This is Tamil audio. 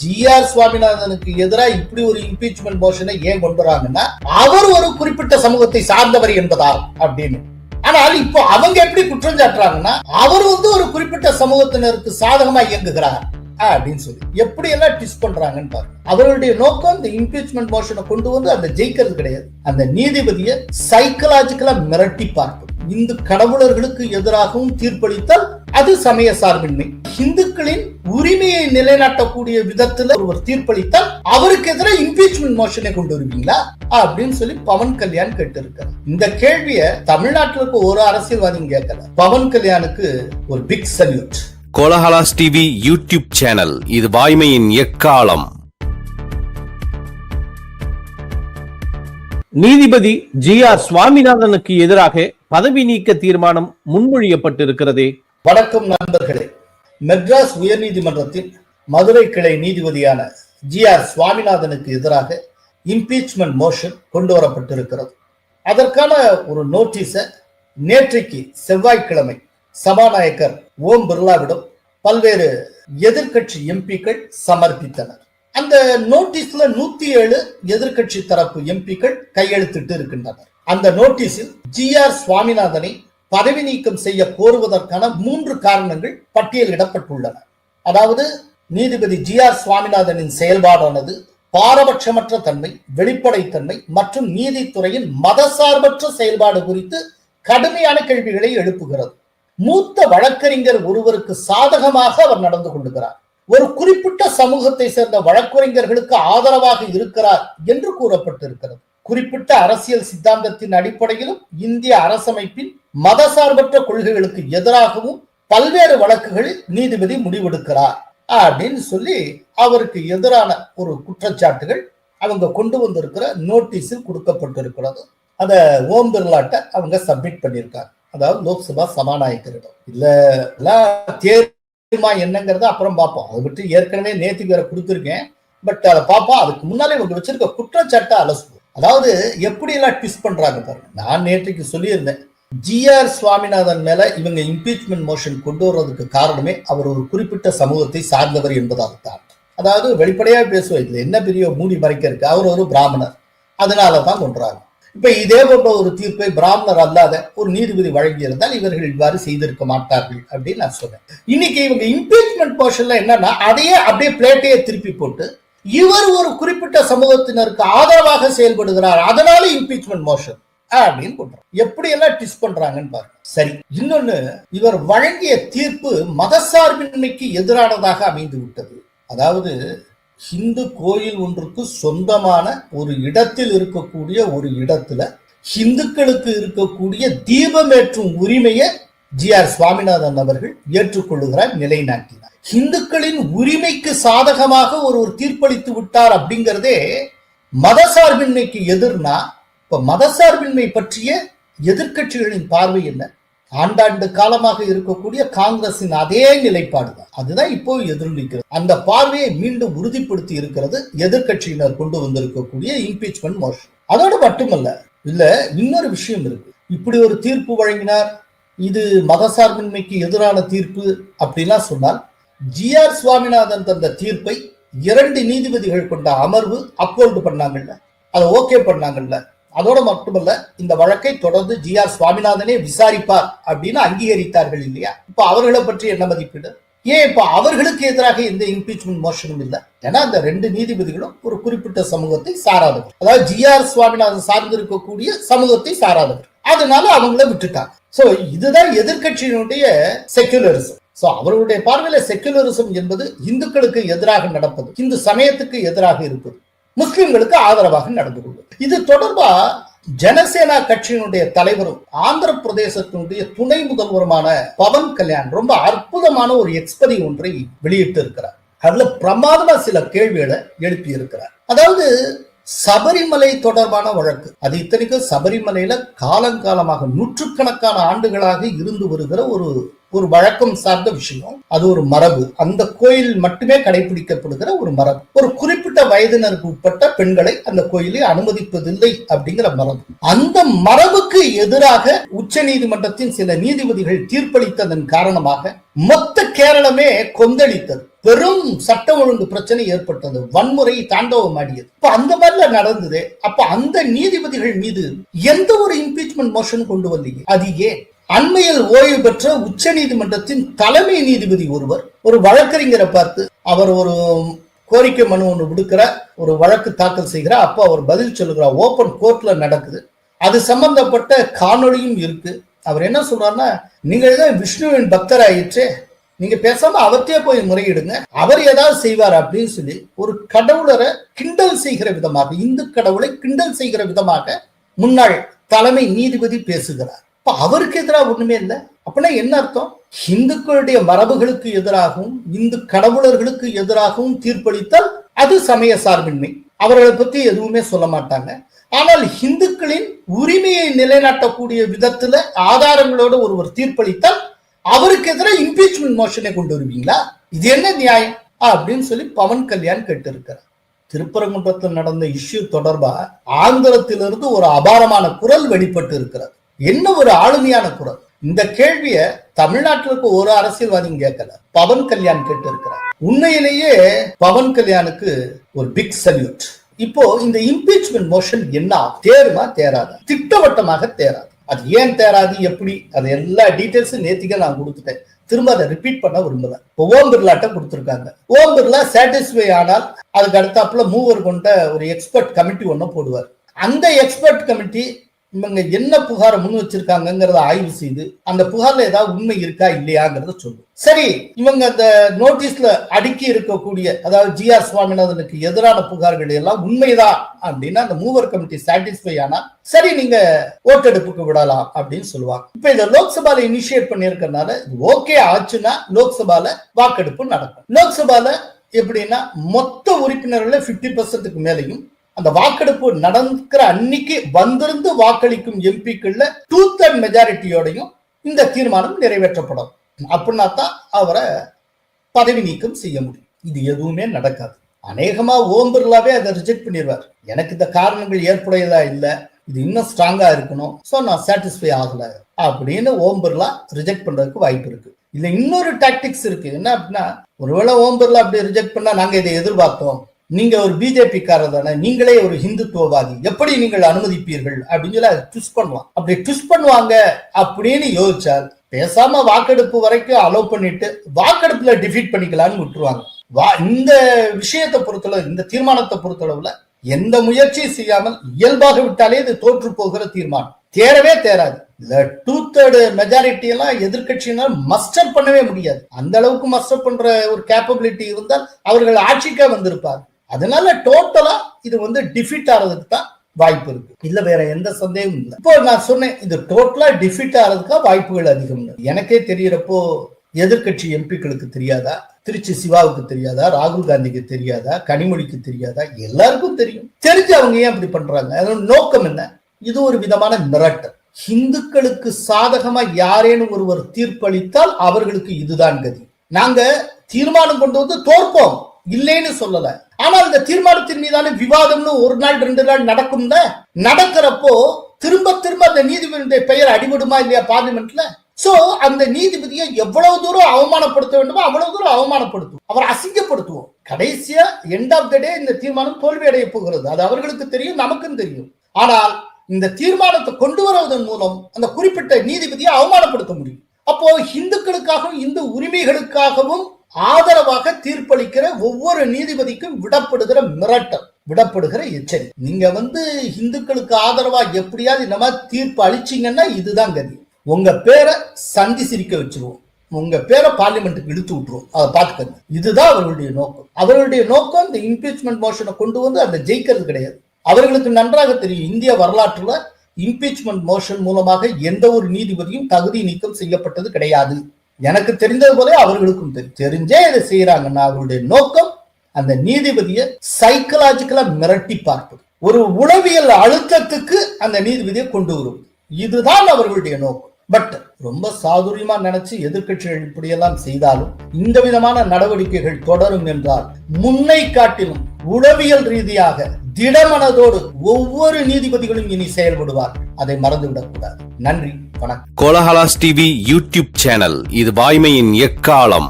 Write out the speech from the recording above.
ஜி ஆர் சுவாமிநாதனுக்கு எதிராக இப்படி ஒரு இம்பீச்மெண்ட் மோஷனை ஏன் கொண்டு வராங்கன்னா அவர் ஒரு குறிப்பிட்ட சமூகத்தை சார்ந்தவர் என்பதால் அப்படின்னு. ஆனால் இப்போ அவங்க எப்படி குற்றம் சாட்டுறாங்கன்னா அவர் வந்து ஒரு குறிப்பிட்ட சமூகத்தினருக்கு சாதகமா இயங்குகிறார் அப்படின்னு சொல்லி. எப்படி எல்லாம் டிஸ் பண்றாங்கன்னு பாருங்க. அவர்களுடைய நோக்கம் இந்த இம்பீச்மெண்ட் மோஷனை கொண்டு வந்து அந்த ஜெயிக்கிறது கிடையாது. அந்த நீதிபதியை சைக்கலாஜிக்கலா மிரட்டி பார்க்கும். இந்து கடவுளர்களுக்கு எதிராகவும் தீர்ப்பளித்தால் அது சமய சார்பின்மை. இந்துக்களின் உரிமையை நிலைநாட்டக்கூடிய விதத்துல ஒருவர் தீர்ப்பளித்தால் அவருக்கு எதிராக இம்பீச்மெண்ட் மோஷனை கொண்டு வருவீங்களா? அப்படின்னு சொல்லி பவன் கல்யாண் கேட்டிருக்காரு. இந்த கேள்விய தமிழ்நாட்டில் இருக்க ஒரு அரசியல்வாதியும் கேட்கல. பவன் கல்யாணுக்கு ஒரு big salute Kolahalas TV YouTube channel இது வாய்மையின் எக்காலம். நீதிபதி ஜி ஆர் சுவாமிநாதனுக்கு எதிராக பதவி நீக்க தீர்மானம் முன்மொழியப்பட்டிருக்கிறதே. வணக்கம் நண்பர்களே. மெட்ராஸ் உயர்நீதிமன்றத்தின் மதுரை கிளை நீதிபதியான ஜி ஆர் சுவாமிநாதனுக்கு எதிராக இம்பீச்மெண்ட் மோஷன் கொண்டு வரப்பட்டிருக்கிறது அதற்கான ஒரு நோட்டீஸை நேற்றைக்கு செவ்வாய்க்கிழமை சபாநாயகர் ஓம் பிர்லாவிடம் பல்வேறு எதிர்கட்சி எம்பிக்கள் சமர்ப்பித்தனர். அந்த நோட்டீஸ்ல நூத்தி ஏழு எதிர்க்கட்சி தரப்பு எம்பிக்கள் கையெழுத்திட்டு இருக்கின்றனர். அந்த நோட்டீஸில் ஜி ஆர் சுவாமிநாதனை பதவி நீக்கம் செய்ய கோருவதற்கான மூன்று காரணங்கள் பட்டியலிடப்பட்டுள்ளன அதாவது நீதிபதி ஜி ஆர் சுவாமிநாதனின் செயல்பாடானது பாரபட்சமற்ற தன்மை வெளிப்படைத்தன்மை மற்றும் நீதித்துறையின் மதசார்பற்ற செயல்பாடு குறித்து கடுமையான கேள்விகளை எழுப்புகிறது. மூத்த வழக்கறிஞர் ஒருவருக்கு சாதகமாக அவர் நடந்து கொள்கிறார். ஒரு குறிப்பிட்ட சமூகத்தை சேர்ந்த வழக்கறிஞர்களுக்கு ஆதரவாக இருக்கிறார் என்று கூறப்பட்டிருக்கிறது. குறிப்பிட்ட அரசியல் சித்தாந்தத்தின் அடிப்படையிலும் இந்திய அரசமைப்பின் மதசார்பற்ற கொள்கைகளுக்கு எதிராகவும் பல்வேறு வழக்குகளில் நீதிபதி முடிவெடுக்கிறார் அப்படின்னு சொல்லி அவருக்கு எதிரான ஒரு குற்றச்சாட்டுகள் அவங்க கொண்டு வந்திருக்கிற நோட்டீஸில் கொடுக்கப்பட்டிருக்கிறது. அதை ஓம் பிர்லாட்ட அவங்க சப்மிட் பண்ணியிருக்காங்க. அதாவது லோக்சபா சபாநாயகரிடம். இல்ல எல்லாம் தெரியுமா என்னங்கிறத அப்புறம் பார்ப்போம். அதை விட்டு ஏற்கனவே நேத்துக்கு வேற கொடுத்துருக்கேன். பட் அதை பார்ப்போம். அதுக்கு முன்னாலே இவங்க வச்சிருக்க குற்றச்சாட்டை அலசுவோம். அதாவது எப்படி எல்லாம் ட்விஸ்ட் பண்றாங்க பாருங்க. நான் நேற்றுக்கு சொல்லியிருந்தேன். ஜிஆர் சுவாமிநாதன் மேல இவங்க இம்பீச்மெண்ட் மோஷன் கொண்டு வர்றதுக்கு காரணமே அவர் ஒரு குறிப்பிட்ட சமூகத்தை சார்ந்தவர் என்பதாகத்தான் அதாவது வெளிப்படையா பேசுவோம். இதுல என்ன பெரிய மூடி மறைக்க இருக்கு? அவர் ஒரு பிராமணர். அதனால தான் கொன்றாங்க. இப்ப இதே போன்ற ஒரு தீர்ப்பை பிராமணர் அல்லாத ஒரு நீதிபதி வழங்கியிருந்தால் இவர்கள் இவ்வாறு செய்திருக்க மாட்டார்கள் அப்படின்னு நான் சொன்னேன். இன்னைக்கு இவங்க இம்பீச்மெண்ட் போர்ஷன்ல என்னன்னா அதையே அப்படியே பிளேட்டையே திருப்பி போட்டு இவர் ஒரு குறிப்பிட்ட சமூகத்தினருக்கு ஆதரவாக செயல்படுகிறார் அதனால இம்பீச்மெண்ட் மோஷன் அப்படின்னு பண்றாங்க எப்படி எல்லாம் டிஸ் பண்றாங்கன்னு பாருங்க. சரி இன்னொன்னு இவர் வழங்கிய தீர்ப்பு மதசார்பின்மைக்கு எதிரானதாக அமைந்து விட்டது அதாவது ஹிந்து கோயில் ஒன்றுக்கு சொந்தமான ஒரு இடத்தில் இருக்கக்கூடிய ஒரு இடத்துல ஹிந்துக்களுக்கு இருக்கக்கூடிய தீபமேற்றும் உரிமையை ஜி ஆர் சுவாமிநாதன் அவர்கள் ஏற்றுக்கொள்ளுகிறார் நிலைநாட்டினார். ஹிந்துக்களின் உரிமைக்கு சாதகமாக ஒருவர் தீர்ப்பளித்து விட்டார் அப்படிங்கிறதே மதசார்பின்மைக்கு எதிர்னா இப்ப மதசார்பின்மை பற்றிய எதிர்க்கட்சிகளின் பார்வை என்ன? ஆண்டாண்டு காலமாக இருக்கக்கூடிய காங்கிரசின் அதே நிலைப்பாடு தான் அதுதான் இப்போ எதிரொலிக்கிறது. அந்த பார்வையை மீண்டும் உறுதிப்படுத்தி இருக்கிறது எதிர்க்கட்சியினர் கொண்டு வந்திருக்கக்கூடிய இம்பீச்மெண்ட் மோஷன் அதோடு மட்டுமல்ல இல்ல இன்னொரு விஷயம் இருக்கு. இப்படி ஒரு தீர்ப்பு வழங்கினார். இது மதசார்பின்மைக்கு எதிரான தீர்ப்பு அப்படிலாம் சொன்னால் ஜி ஆர் சுவாமிநாதன் தந்த தீர்ப்பை இரண்டு நீதிபதிகள் கொண்ட அமர்வு அப்போல்டு பண்ணாங்கல்ல? அதை ஓகே பண்ணாங்கல்ல? அதோட மட்டுமல்ல இந்த வழக்கை தொடர்ந்து ஜி ஆர் சுவாமிநாதனே விசாரிப்பார் அப்படின்னு அங்கீகரித்தார்கள் இல்லையா? இப்ப அவர்களை பற்றி என்ன மதிப்பீடு? ஏன் இப்ப அவர்களுக்கு எதிராக எந்த இம்பீச்மெண்ட் மோஷனும் இல்லை? ஏன்னா அந்த ரெண்டு நீதிபதிகளும் ஒரு குறிப்பிட்ட சமூகத்தை சாராதவர். அதாவது ஜி ஆர் சுவாமிநாதன் சார்ந்திருக்கக்கூடிய சமூகத்தை சாராதவர். அதனால அவங்கள விட்டுட்டாங்க. சோ இதுதான் எதிர்க்கட்சியினுடைய செக்குலரிசம் சோ அவர்களுடைய பார்வையில செக்யுலரிசம் என்பது இந்துக்களுக்கு எதிராக நடப்பது இந்து சமயத்துக்கு எதிராக இருப்பது. முஸ்லிம்களுக்கு ஆதரவாக நடந்து கொள்வது. இது தொடர்பா ஜனசேனா கட்சியினுடைய தலைவரும் ஆந்திர பிரதேசத்தினுடைய துணை முதல்வருமான பவன் கல்யாண் ரொம்ப அற்புதமான ஒரு எக்ஸ்பதி ஒன்றை வெளியிட்டு இருக்கிறார் அதுல பிரமாதமா சில கேள்விகளை எழுப்பி இருக்கிறார் அதாவது சபரிமலை தொடர்பான வழக்கு. அது இத்தனைக்கும் சபரிமலையில காலங்காலமாக நூற்றுக்கணக்கான ஆண்டுகளாக இருந்து வருகிற ஒரு ஒரு வழக்கம் சார்ந்த விஷயம். அது ஒரு மரபு. அந்த கோயில் மட்டுமே கடைபிடிக்கப்படுகிற ஒரு மரபு. ஒரு குறிப்பிட்ட வயதினருக்கு உட்பட்ட பெண்களை அந்த கோயிலை அனுமதிப்பதில்லை அப்படிங்கிற மரபு. அந்த மரபுக்கு எதிராக உச்ச நீதிமன்றத்தின் சில நீதிபதிகள் தீர்ப்பளித்ததன் காரணமாக மொத்த கேரளமே கொந்தளித்தது. பெரும் சட்ட ஒழுங்கு பிரச்சனை ஏற்பட்டது. வன்முறை தாண்டவமாடியது. இப்ப அந்த மாதிரில நடந்தது. அப்ப அந்த நீதிபதிகள் மீது எந்த ஒரு இம்பீச்மெண்ட் மோஷன் கொண்டு வந்தீங்க? அது ஏன்? அண்மையில் ஓய்வு பெற்ற உச்ச நீதிமன்றத்தின் தலைமை நீதிபதி ஒருவர் ஒரு வழக்கறிஞரை பார்த்து அவர் ஒரு கோரிக்கை மனு ஒன்று விடுக்கிறார் ஒரு வழக்கு தாக்கல் செய்கிறார் அப்போ அவர் பதில் சொல்லுகிறார். ஓபன் கோர்ட்ல நடக்குது. அது சம்பந்தப்பட்ட காணொளியும் இருக்கு. அவர் என்ன சொல்றாருன்னா நீங்கள் தான் விஷ்ணுவின் பக்தர் ஆயிற்றே நீங்க பேசாம அவர்கிட்டயே போய் முறையிடுங்க. அவர் ஏதாவது செய்வார் அப்படின்னு சொல்லி ஒரு கடவுளரை கிண்டல் செய்கிற விதமாக இந்து கடவுளை கிண்டல் செய்கிற விதமாக முன்னாள் தலைமை நீதிபதி பேசுகிறார். இப்போ அவருக்கு எதிராக ஒண்ணுமே இல்லை. அப்படின்னா என்ன அர்த்தம்? இந்துக்களுடைய மரபுகளுக்கு எதிராகவும் இந்து கடவுளர்களுக்கு எதிராகவும் தீர்ப்பளித்தால் அது சமய சார்பின்மை. அவர்களை பத்தி எதுவுமே சொல்ல மாட்டாங்க. ஆனால் இந்துக்களின் உரிமையை நிலைநாட்டக்கூடிய விதத்துல ஆதாரங்களோட ஒருவர் தீர்ப்பளித்தால் அவருக்கு எதிராக இம்பீச்மெண்ட் மோஷனை கொண்டு வருவீங்களா? இது என்ன நியாயம்? அப்படின்னு சொல்லி பவன் கல்யாண் கேட்டு இருக்கிறார் திருப்பரங்குன்றத்தில் நடந்த இஷ்யூ தொடர்பாக ஆந்திரத்திலிருந்து ஒரு அபாரமான குரல் வெளிப்பட்டு இருக்கிறது என்ன ஒரு ஆளுமையான குரல். இந்த கேள்விய தமிழ்நாட்டிற்கு ஒரு அரசியல்வாதியும் கேட்கல. பவன் கல்யாண் கேட்டு இருக்கிறார் உண்மையிலேயே பவன் கல்யாணுக்கு ஒரு பிக் சல்யூட் இப்போ இந்த இம்பீச்மெண்ட் மோஷன் என்ன தேருமா தேராது? திட்டவட்டமாக தேராது. அது ஏன் தேராது? எப்படி? அது எல்லா டீட்டெயில்ஸும் நேத்திக்க நான் கொடுத்துட்டேன். திரும்ப அதை ரிப்பீட் பண்ண விரும்பல. இப்போ ஓம் பிர்லாட்ட கொடுத்துருக்காங்க. ஓம் பிர்லா சாட்டிஸ்ஃபை ஆனால் அதுக்கு அடுத்தாப்புல மூவர் கொண்ட ஒரு எக்ஸ்பர்ட் கமிட்டி ஒன்று போடுவார். அந்த எக்ஸ்பர்ட் கமிட்டி இவங்க என்ன புகாரை முன் வச்சிருக்காங்கங்கிறத ஆய்வு செய்து அந்த புகார்ல ஏதாவது உண்மை இருக்கா இல்லையாங்கிறத சொல்லும். சரி இவங்க அந்த நோட்டீஸ்ல அடுக்கி இருக்கக்கூடிய அதாவது ஜி ஆர் சுவாமிநாதனுக்கு எதிரான புகார்கள் எல்லாம் உண்மைதான் அப்படின்னா அந்த மூவர் கமிட்டி சாட்டிஸ்ஃபை ஆனா சரி நீங்க ஓட்டெடுப்புக்கு விடலாம் அப்படின்னு சொல்லுவாங்க. இப்ப இதை லோக்சபால இனிஷியேட் பண்ணிருக்கனால ஓகே ஆச்சுன்னா லோக்சபால வாக்கெடுப்பு நடக்கும். லோக்சபால எப்படின்னா மொத்த உறுப்பினர்கள் பிப்டி பர்சன்ட்டுக்கு மேலையும் அந்த வாக்கெடுப்பு நடக்கிற அன்னைக்கு வந்திருந்து வாக்களிக்கும் எம்பிக்கள்ல டூ தேர்ட் மெஜாரிட்டியோடையும் இந்த தீர்மானம் நிறைவேற்றப்படும். அப்படின்னா தான் அவரை பதவி நீக்கம் செய்ய முடியும். இது எதுவுமே நடக்காது. அநேகமா ஓம் பிர்லாவே அதை ரிஜெக்ட் பண்ணிடுவார். எனக்கு இந்த காரணங்கள் ஏற்புடையதா இல்லை? இது இன்னும் ஸ்ட்ராங்கா இருக்கணும். ஸோ நான் சாட்டிஸ்ஃபை ஆகல. அப்படின்னு ஓம் பிர்லா ரிஜெக்ட் பண்றதுக்கு வாய்ப்பு இருக்கு. இதுல இன்னொரு டாக்டிக்ஸ் இருக்கு. என்ன அப்படின்னா ஒருவேளை ஓம் பிர்லா அப்படி ரிஜெக்ட் பண்ணா நாங்க இதை எதிர்பார்த்தோம். நீங்க ஒரு பிஜேபிக்காரர் தானே நீங்களே ஒரு ஹிந்துத்துவவாதி. எப்படி நீங்கள் அனுமதிப்பீர்கள்? அப்படின்னு சொல்லி அதை ட்விஸ்ட் பண்ணலாம். அப்படி ட்விஸ்ட் பண்ணுவாங்க அப்படின்னு யோசிச்சால் பேசாம வாக்கெடுப்பு வரைக்கும் அலோவ் பண்ணிட்டு வாக்கெடுப்புல டிஃபீட் பண்ணிக்கலாம்னு விட்டுருவாங்க. வா இந்த விஷயத்தை பொறுத்தளவு இந்த தீர்மானத்தை பொறுத்தளவுல எந்த முயற்சியும் செய்யாமல் இயல்பாக விட்டாலே இது தோற்று போகிற தீர்மானம். தேரவே தேராது இந்த டூ தேர்டு மெஜாரிட்டி எல்லாம் எதிர்கட்சியினால் மஸ்டர் பண்ணவே முடியாது. அந்த அளவுக்கு மஸ்டர் பண்ற ஒரு கேப்பபிலிட்டி இருந்தால் அவர்கள் ஆட்சிக்கே வந்திருப்பார் அதனால டோட்டலா இது வந்து டிஃபிட் ஆகிறதுக்கு தான் வாய்ப்பு இருக்கு. இல்ல வேற எந்த சந்தேகமும் இல்லை. இப்போ நான் சொன்னேன் இது டோட்டலா டிஃபிட் ஆறதுக்கு வாய்ப்புகள் அதிகம் எனக்கே தெரியறப்போ எதிர்கட்சி எம்பிக்களுக்கு தெரியாதா? திருச்சி சிவாவுக்கு தெரியாதா? ராகுல் காந்திக்கு தெரியாதா? கனிமொழிக்கு தெரியாதா? எல்லாருக்கும் தெரியும். தெரிஞ்சு அவங்க ஏன் அப்படி பண்றாங்க? அதோட நோக்கம் என்ன? இது ஒரு விதமான மிரட்டல். ஹிந்துக்களுக்கு சாதகமா யாரேனும் ஒருவர் தீர்ப்பளித்தால் அவர்களுக்கு இதுதான் கதி. நாங்க தீர்மானம் கொண்டு வந்து தோற்போம். இல்லைன்னு சொல்லல. ஆனால் இந்த தீர்மானத்தின் மீதான விவாதம்னு ஒரு நாள் ரெண்டு நாள் நடக்கும்ல? நடக்கிறப்போ திரும்ப திரும்ப அந்த நீதிபதியுடைய பெயர் அடிபடுமா இல்லையா பார்லிமெண்ட்ல? சோ அந்த நீதிபதியை எவ்வளவு தூரம் அவமானப்படுத்த வேண்டுமோ அவ்வளவு தூரம் அவமானப்படுத்தும். அவர் அசிங்கப்படுத்துவோம். கடைசியா எண்ட் ஆஃப் த டே இந்த தீர்மானம் தோல்வி அடைய போகிறது. அது அவர்களுக்கு தெரியும் நமக்கும் தெரியும். ஆனால் இந்த தீர்மானத்தை கொண்டு வருவதன் மூலம் அந்த குறிப்பிட்ட நீதிபதியை அவமானப்படுத்த முடியும். அப்போ இந்துக்களுக்காகவும் இந்து உரிமைகளுக்காகவும் ஆதரவாக தீர்ப்பளிக்கிற ஒவ்வொரு நீதிபதிக்கும் விடப்படுகிற மிரட்டல் விடப்படுகிற எச்சரிக்கை. நீங்க வந்து இந்துக்களுக்கு ஆதரவா எப்படியாவது இந்த மாதிரி தீர்ப்பு அளிச்சீங்கன்னா இதுதான் கதி. உங்க பேரை சந்தி சிரிக்க வச்சிருவோம். உங்க பேரை பார்லிமெண்ட்டுக்கு இழுத்து விட்டுருவோம். அதை பார்த்துக்கங்க. இதுதான் அவர்களுடைய நோக்கம். அவர்களுடைய நோக்கம் இந்த இம்பீச்மெண்ட் மோஷனை கொண்டு வந்து அதை ஜெயிக்கிறது கிடையாது. அவர்களுக்கு நன்றாக தெரியும் இந்திய வரலாற்றுல இம்பீச்மெண்ட் மோஷன் மூலமாக எந்த ஒரு நீதிபதியும் தகுதி நீக்கம் செய்யப்பட்டது கிடையாது. எனக்கு தெரிந்தது போல அவர்களுக்கும் தெரிஞ்சே இதை செய்யறாங்கன்னா அவர்களுடைய நோக்கம் அந்த நீதிபதியை சைக்கலாஜிக்கலா மிரட்டி பார்ப்பது. ஒரு உளவியல் அழுத்தத்துக்கு அந்த நீதிபதியை கொண்டு வருவது. இதுதான் அவர்களுடைய நோக்கம். பட் ரொம்ப சாதுரியமா நினைச்சு எதிர்க்கட்சிகள் இப்படியெல்லாம் செய்தாலும் இந்த விதமான நடவடிக்கைகள் தொடரும் என்றால் முன்னை காட்டிலும் உளவியல் ரீதியாக திடமனதோடு ஒவ்வொரு நீதிபதிகளும் இனி செயல்படுவார். அதை மறந்துவிடக்கூடாது நன்றி. வணக்கம். Kolahalas TV YouTube channel. இது வாய்மையின் எக்காலம்.